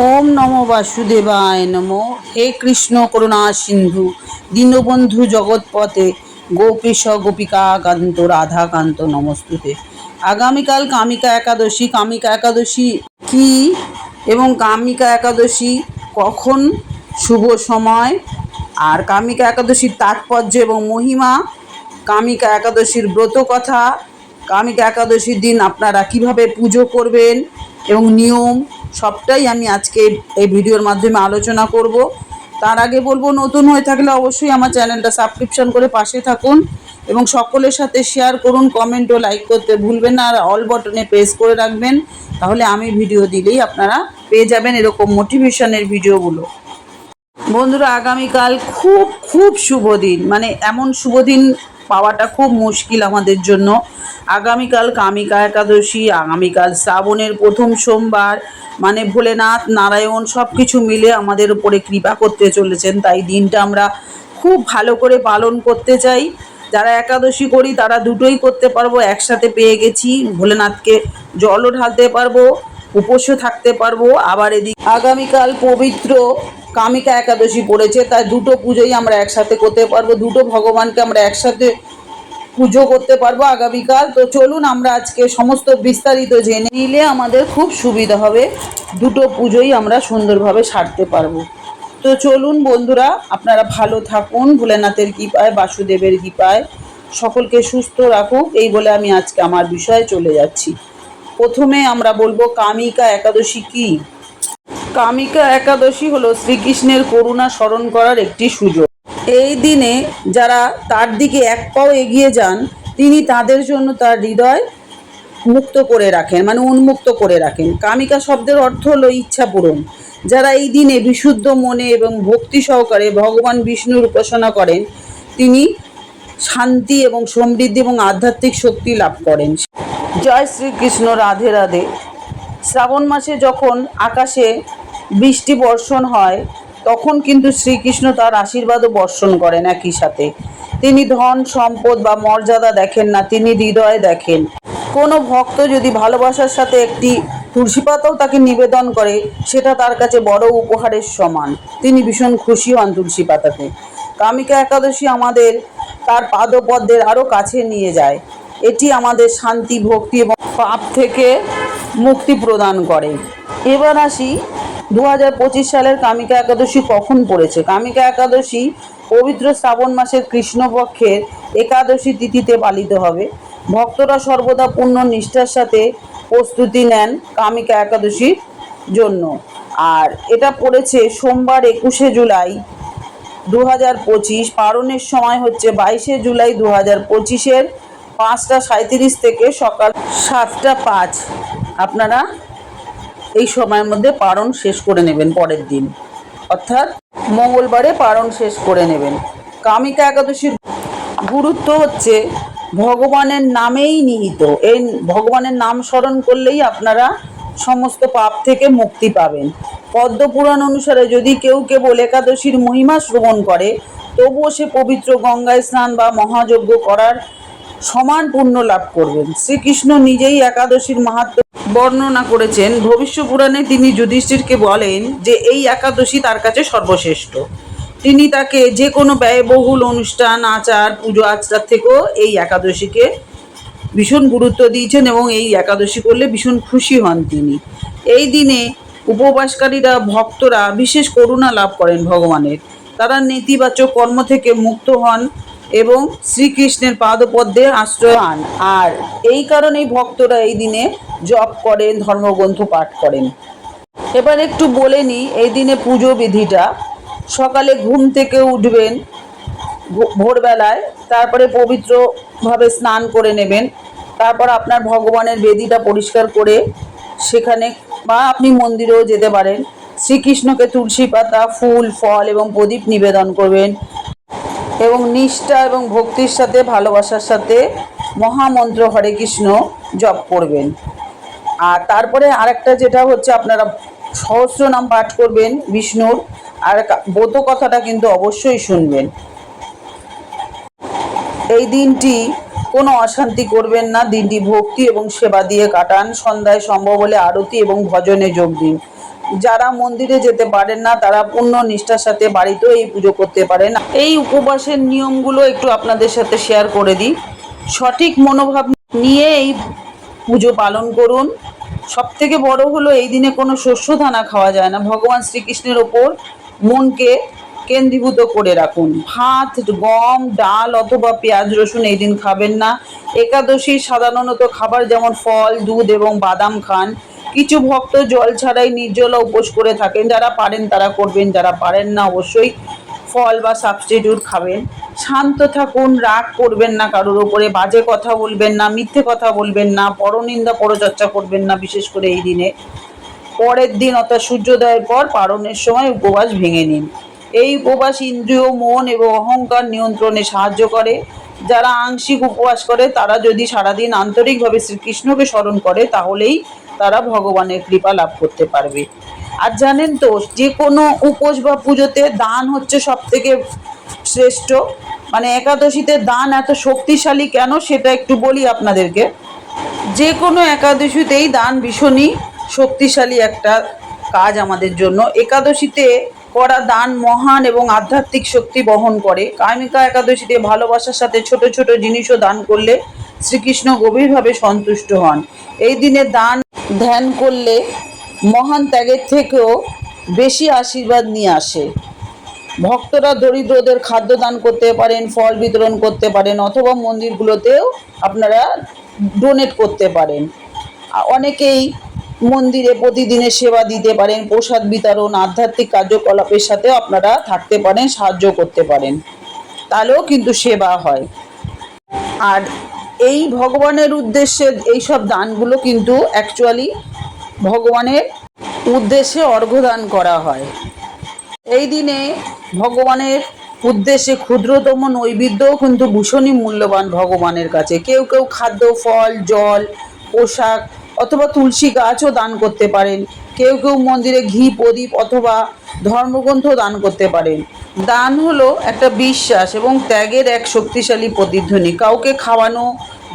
ওম নম বাসুদেবায় নম। হে কৃষ্ণ করুণা সিন্ধু, দীনবন্ধু জগৎপথে, গোপীশ গোপিকা কান্ত রাধাকান্ত নমস্তুতে। আগামীকাল কামিকা একাদশী কামিকা একাদশী কি এবং কামিকা একাদশী কখন? শুভ সময়। আর কামিকা একাদশীর তাৎপর্য এবং মহিমা, কামিকা একাদশীর ব্রত কথা, কামিকা একাদশীর দিন আপনারা কীভাবে পুজো করবেন এবং নিয়ম সবটাই আমি আজকে এই ভিডিওর মাধ্যমে আলোচনা করব। তার আগে বলব, নতুন হয়ে থাকলে অবশ্যই আমার চ্যানেলটা সাবস্ক্রিপশন করে পাশে থাকুন এবং সকলের সাথে শেয়ার করুন কমেন্ট ও লাইক করতে ভুলবেন না। আর অল বটনে প্রেস করে রাখবেন, তাহলে আমি ভিডিও দিলেই আপনারা পেয়ে যাবেন এরকম মোটিভেশনের ভিডিওগুলো বন্ধুরা, আগামীকাল খুব খুব শুভ দিন। মানে এমন শুভ দিন পাওয়াটা খুব মুশকিল আমাদের জন্য। আগামীকাল কামিকা একাদশী, আগামীকাল শ্রাবণের প্রথম সোমবার। মানে ভোলেনাথ, নারায়ণ সব কিছু মিলে আমাদের উপরে কৃপা করতে চলেছেন। তাই দিনটা আমরা খুব ভালো করে পালন করতে চাই। যারা একাদশী করি, তারা দুটোই করতে পারব। একসাথে পেয়ে গেছি। ভোলেনাথকে জলও ঢালতে পারব উপস্য থাকতে পারব। আবার এদিক আগামীকাল পবিত্র কামিকা একাদশী পড়েছে। তাই দুটো পুজোই আমরা একসাথে করতে পারব। দুটো ভগবানকে আমরা একসাথে পুজো করতে পারব আগামীকাল। তো চলুন আমরা আজকে সমস্ত বিস্তারিত জেনে নিলে আমাদের খুব সুবিধা হবে। দুটো পুজোই আমরা সুন্দরভাবে সারতে পারব। তো চলুন বন্ধুরা, আপনারা ভালো থাকুন। ভোলেনাথের কৃপায়, বাসুদেবের কৃপায়। সকলকে সুস্থ রাখুক। এই বলে আমি আজকে আমার বিষয়ে চলে যাচ্ছি। প্রথমে আমরা বলব, কামিকা একাদশী কি? কামিকা একাদশী হলো শ্রীকৃষ্ণের করুণা স্মরণ করার একটি সুযোগ। এই দিনে যারা তার দিকে এক পাও এগিয়ে যান, তিনি তাদের জন্য তার হৃদয় মুক্ত করে রাখেন মানে উন্মুক্ত করে রাখেন। কামিকা শব্দের অর্থ হলো ইচ্ছা পূরণ। যারা এই দিনে বিশুদ্ধ মনে এবং ভক্তি সহকারে ভগবান বিষ্ণুর উপাসনা করেন, তিনি শান্তি এবং সমৃদ্ধি এবং আধ্যাত্মিক শক্তি লাভ করেন। জয় শ্রীকৃষ্ণ, রাধে রাধে। শ্রাবণ মাসে যখন আকাশে বৃষ্টি বর্ষণ হয় তখন কিন্তু শ্রীকৃষ্ণ তার আশীর্বাদও বর্ষণ করেন একই সাথে। তিনি ধন, সম্পদ বা মর্যাদা দেখেন না, তিনি হৃদয় দেখেন। কোনো ভক্ত যদি ভালোবাসার সাথে একটি তুলসী পাতাও তাকে নিবেদন করে, সেটা তার কাছে বড় উপহারের সমান। তিনি ভীষণ খুশি হন তুলসী পাতাতে। কামিকা একাদশী আমাদের তার পাদপদ্মের আরও কাছে নিয়ে যায়। এটি আমাদের শান্তি, ভক্তি এবং পাপ থেকে মুক্তি প্রদান করে। এবার আসি দু হাজার পঁচিশ সালের কামিকা একাদশী কখন পড়েছে? কামিকা একাদশী পবিত্র শ্রাবণ মাসের কৃষ্ণপক্ষের একাদশী তিথিতে পালিত হবে। ভক্তরা সর্বদা পূর্ণ নিষ্ঠার সাথে প্রস্তুতি নেন কামিকা একাদশীর জন্য। আর এটা পড়েছে সোমবার একুশে জুলাই দু হাজার পঁচিশ। পারণের সময় হচ্ছে বাইশে জুলাই দু হাজার পঁচিশের পাঁচটা সাঁত্রিশ থেকে সকাল সাতটা পাঁচ। আপনারা এই সময়ের মধ্যে পারণ শেষ করে নেবেন পরের দিন। অর্থাৎ মঙ্গলবারে পারণ শেষ করে নেবেন। কামিকা একাদশীর গুরুত্ব হচ্ছে ভগবানের নামেই নিহিত। এই ভগবানের নাম স্মরণ করলেই আপনারা সমস্ত পাপ থেকে মুক্তি পাবেন। পদ্মপুরাণ অনুসারে যদি কেউ কেবল একাদশীর মহিমা শ্রবণ করে, তবুও সে পবিত্র গঙ্গায় স্নান বা মহাযজ্ঞ করার সমান পুণ্য লাভ করবেন। শ্রীকৃষ্ণ নিজেই একাদশীর মাহাত্ম বর্ণনা করেছেন ভবিষ্য পুরাণে তিনি যুধিষ্ঠিরকে বলেন যে এই একাদশী তার কাছে সর্বশ্রেষ্ঠ। তিনি তাকে যে কোনো ব্যয়বহুল অনুষ্ঠান, আচার, পুজো আচার থেকেও এই একাদশীকে ভীষণ গুরুত্ব দিয়েছেন এবং এই একাদশী করলে ভীষণ খুশি হন তিনি। এই দিনে উপবাসকারীরা, ভক্তরা বিশেষ করুণা লাভ করেন ভগবানের। তারা নেতিবাচক কর্ম থেকে মুক্ত হন এবং শ্রীকৃষ্ণের পাদপদ্মে আশ্রয় পান আর এই কারণেই ভক্তরা এই দিনে জপ করেন, ধর্মগ্রন্থ পাঠ করেন। এবার একটু বলে নিই, এই দিনে পুজো বিধিটা। সকালে ঘুম থেকে উঠবেন ভোরবেলায়, তারপরে পবিত্রভাবে স্নান করে নেবেন। তারপর আপনার ভগবানের বেদিটা পরিষ্কার করে সেখানে বা আপনি মন্দিরেও যেতে পারেন। শ্রীকৃষ্ণকে তুলসী পাতা, ফুল, ফল এবং প্রদীপ নিবেদন করবেন। এবং নিষ্ঠা এবং ভক্তির সাথে, ভালোবাসার সাথে মহামন্ত্র হরে কৃষ্ণ জপ করবেন। আর তারপরে আরেকটা যেটা হচ্ছে, আপনারা সহস্র নাম পাঠ করবেন বিষ্ণুর। আর ব্রত কথাটা কিন্তু অবশ্যই শুনবেন। এই দিনটি কোনো অশান্তি করবেন না। দিনটি ভক্তি এবং সেবা দিয়ে কাটান। সন্ধ্যায় সম্ভব হলে আরতি এবং ভজনে যোগ দিন। যারা মন্দিরে যেতে পারেন না, তারা পূর্ণ নিষ্ঠার সাথে বাড়িতেও এই পুজো করতে পারেন। এই উপবাসের নিয়মগুলো একটু আপনাদের সাথে শেয়ার করে দিই। সঠিক মনোভাব নিয়ে এই পুজো পালন করুন। সব থেকে বড় হলো এই দিনে কোনো শস্য দানা খাওয়া যায় না। ভগবান শ্রীকৃষ্ণের ওপর মনকে কেন্দ্রীভূত করে রাখুন। ভাত, গম, ডাল অথবা পেঁয়াজ, রসুন এই দিন খাবেন না। একাদশী সাধারণত খাবার যেমন ফল, দুধ এবং বাদাম খান। কিছু ভক্ত জল ছাড়াই নির্জলা উপোস করে থাকেন। যারা পারেন তারা করবেন, যারা পারেন না অবশ্যই ফল বা সাবস্টিটিউট খাবেন। শান্ত থাকুন, রাগ করবেন না কারোর উপরে, বাজে কথা বলবেন না, মিথ্যে কথা বলবেন না, পরনিন্দা, পরচর্চা করবেন না বিশেষ করে এই দিনে। পরের দিন অর্থাৎ সূর্যোদয়ের পর পারণের সময় উপবাস ভেঙে নিন। এই উপবাস ইন্দ্রিয়, মন এবং অহংকার নিয়ন্ত্রণে সাহায্য করে। যারা আংশিক উপবাস করে, তারা যদি সারাদিন আন্তরিকভাবে শ্রীকৃষ্ণকে স্মরণ করে, তাহলেই তারা ভগবানের কৃপা লাভ করতে পারবে। আর জানেন তো, যে কোনো উপোস বা পুজোতে দান হচ্ছে সব থেকে শ্রেষ্ঠ। মানে একাদশীতে দান এত শক্তিশালী কেন সেটা একটু বলি আপনাদেরকে। যে কোনো একাদশীতেই দান ভীষণই শক্তিশালী একটা কাজ আমাদের জন্য। একাদশীতে করা দান মহান এবং আধ্যাত্মিক শক্তি বহন করে। কামিকা একাদশীতে ভালোবাসার সাথে ছোট ছোট জিনিসও দান করলে শ্রীকৃষ্ণ গভীরভাবে সন্তুষ্ট হন। এই দিনে দান, ধ্যান করলে মহান ত্যাগের থেকেও বেশি আশীর্বাদ নিয়ে আসে। ভক্তরা দরিদ্রদের খাদ্য দান করতে পারেন, ফল বিতরণ করতে পারেন, অথবা মন্দিরগুলোতেও আপনারা ডোনেট করতে পারেন। অনেকেই মন্দিরে প্রতিদিনের সেবা দিতে পারেন, প্রসাদ বিতরণ, আধ্যাত্মিক কার্যকলাপের সাথেও আপনারা থাকতে পারেন, সাহায্য করতে পারেন। তাহলেও কিন্তু সেবা হয়। আর এই ভগবানের উদ্দেশ্যে এই সব দানগুলো কিন্তু অ্যাকচুয়ালি ভগবানের উদ্দেশ্যে অর্ঘ্যদান করা হয়। এই দিনে ভগবানের উদ্দেশ্যে ক্ষুদ্রতম নৈবেদ্যও কিন্তু ভীষণই মূল্যবান ভগবানের কাছে। কেউ কেউ খাদ্য, ফল, জল, পোশাক অথবা তুলসী গাছও দান করতে পারেন। কেউ কেউ মন্দিরে ঘি, প্রদীপ অথবা ধর্মগ্রন্থ দান করতে পারেন। দান হলো একটা বিশ্বাস এবং ত্যাগের এক শক্তিশালী প্রতিধ্বনি। কাউকে খাওয়ানো,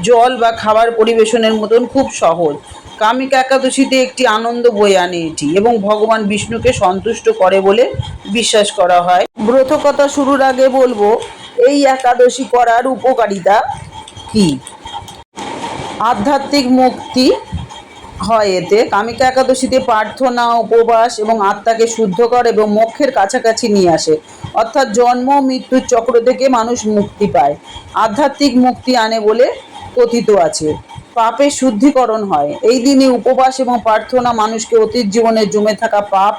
জল বা খাবার পরিবেশনের মতন খুব সহজ। কামিকা একাদশীতে একটি আনন্দ বয়ে আনে এটি এবং ভগবান বিষ্ণুকে সন্তুষ্ট করে বলে বিশ্বাস করা হয়। ব্রত কথা শুরুর আগে বলব, এই একাদশী করার উপকারিতা কি? আধ্যাত্মিক মুক্তি হয় এতে। কামিকা একাদশীতে প্রার্থনা, উপবাস এবং আত্মাকে শুদ্ধকর এবং মোক্ষের কাছাকাছি নিয়ে আসে। অর্থাৎ জন্ম, মৃত্যুর চক্র থেকে মানুষ মুক্তি পায়। আধ্যাত্মিক মুক্তি আনে বলে কথিত আছে। পাপের শুদ্ধিকরণ হয়। এই দিনে উপবাস এবং প্রার্থনা মানুষকে অতীত জীবনে জমে থাকা পাপ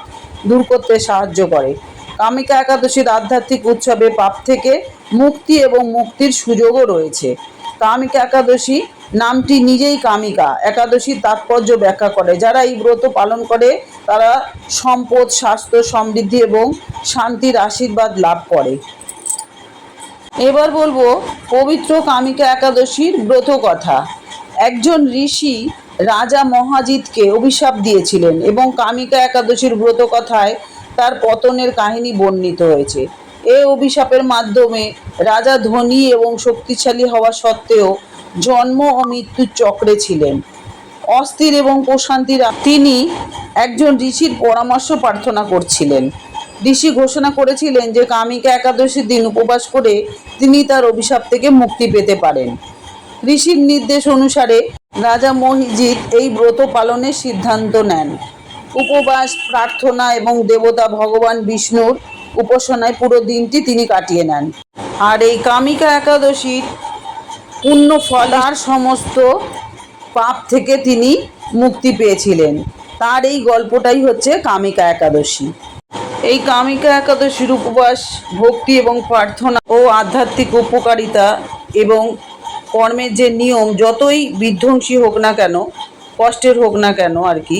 দূর করতে সাহায্য করে। কামিকা একাদশীর আধ্যাত্মিক উৎসবে পাপ থেকে মুক্তি এবং মুক্তির সুযোগও রয়েছে। কামিকা একাদশী নামটি নিজেই কামিকা, একাদশীর তাৎপর্য ব্যাখ্যা করে। যারা এই ব্রত পালন করে, তারা সম্পদ, স্বাস্থ্য, সমৃদ্ধি এবং শান্তির আশীর্বাদ লাভ করে। এবার বলব, পবিত্র কামিকা একাদশীর ব্রত কথা। একজন ঋষি রাজা মহাজিৎকে অভিশাপ দিয়েছিলেন এবং কামিকা একাদশীর ব্রত কথায় তার পতনের কাহিনী বর্ণিত হয়েছে। এই অভিশাপের মাধ্যমে রাজা ধনী এবং শক্তিশালী হওয়া সত্ত্বেও জন্ম ও মৃত্যুর চক্রে ছিলেন। অস্থির এবং প্রশান্তির তিনি একজন ঋষির পরামর্শ প্রার্থনা করছিলেন। ঋষি ঘোষণা করেছিলেন যে কামিকা একাদশীর দিন উপবাস করে তিনি তার অভিশাপ থেকে মুক্তি পেতে পারেন। ঋষির নির্দেশ অনুসারে রাজা মহিজিৎ এই ব্রত পালনের সিদ্ধান্ত নেন। উপবাস, প্রার্থনা এবং দেবতা ভগবান বিষ্ণুর উপাসনায় পুরো দিনটি তিনি কাটিয়ে নেন। আর এই কামিকা একাদশীর পূর্ণ ফল আর সমস্ত পাপ থেকে তিনি মুক্তি পেয়েছিলেন। তার এই গল্পটাই হচ্ছে কামিকা একাদশী। এই কামিকা একাদশীর উপবাস, ভক্তি এবং প্রার্থনা ও আধ্যাত্মিক উপকারিতা এবং কর্মের যে নিয়ম, যতই বিধ্বংসী হোক না কেন, কষ্টের হোক না কেন আর কি,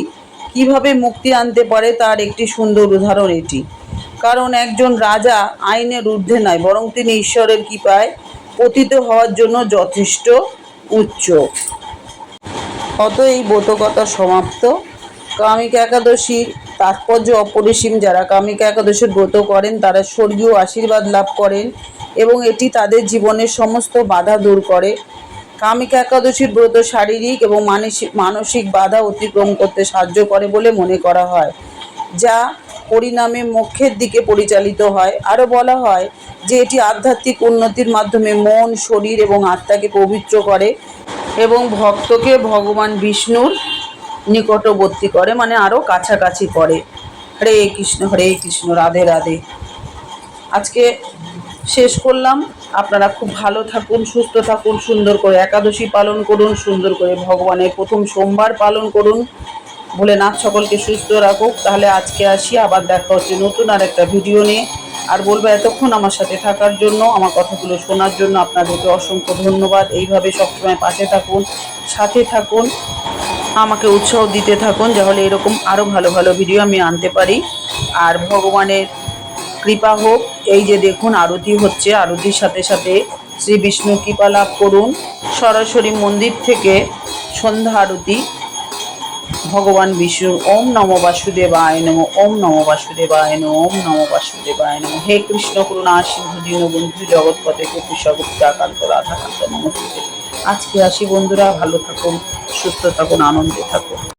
কীভাবে মুক্তি আনতে পারে তার একটি সুন্দর উদাহরণ এটি। কারণ একজন রাজা আইনের ঊর্ধ্বে নয়, বরং তিনি ঈশ্বরের কৃপায় পতিত হওয়ার জন্য যথেষ্ট উচ্চ। অত এই ব্রতকথা সমাপ্ত। কামিকা একাদশীর তাৎপর্য অপরিসীম যারা কামিকা একাদশীর ব্রত করেন, তারা স্বর্গীয় আশীর্বাদ লাভ করেন এবং এটি তাদের জীবনের সমস্ত বাধা দূর করে। কামিকা একাদশীর ব্রত শারীরিক এবং মানসিক মানসিক বাধা অতিক্রম করতে সাহায্য করে বলে মনে করা হয়, যা পরিণামে মোক্ষের দিকে পরিচালিত হয়। আরও বলা হয় যে এটি আধ্যাত্মিক উন্নতির মাধ্যমে মন, শরীর এবং আত্মাকে পবিত্র করে এবং ভক্তকে ভগবান বিষ্ণুর নিকটবর্তী করে মানে আরও কাছাকাছি করে। হরে কৃষ্ণ হরে কৃষ্ণ, রাধে রাধে। আজকে শেষ করলাম। আপনারা খুব ভালো থাকুন, সুস্থ থাকুন, সুন্দর করে একাদশী পালন করুন, সুন্দর করে ভগবানের প্রথম সোমবার পালন করুন। ভোলেনাথ, সকলকে সুস্থ রাখুক। তাহলে আজকে আসি, আবার দেখা হচ্ছে নতুন আর একটা ভিডিও নিয়ে। আর বলব, এতক্ষণ আমার সাথে থাকার জন্য, আমার কথাগুলো শোনার জন্য আপনাদেরকে অসংখ্য ধন্যবাদ। এইভাবে সবসময় পাশে থাকুন, সাথে থাকুন, আমাকে উৎসাহ দিতে থাকুন তাহলে এরকম আরও ভালো ভালো ভিডিও আমি আনতে পারি। আর ভগবানের কৃপা হোক, এই যে দেখুন, আরতি হচ্ছে। আরতির সাথে সাথে শ্রী বিষ্ণু কৃপা লাভ করুন। সরাসরি মন্দির থেকে সন্ধ্যা আরতি ভগবান বিষ্ণুর ওম নম বাসুদেবায় নম, ওম নম বাসুদেবায় নম, ওম নম বাসুদেবায় নম। হে কৃষ্ণ করুণা, সিন্ধু দীনবন্ধু জগৎপথে আকান্ত রাধাকান্ত, নমস্তে। আজকে আসি বন্ধুরা, ভালো থাকুন, সুস্থ থাকুন, আনন্দে থাকুন।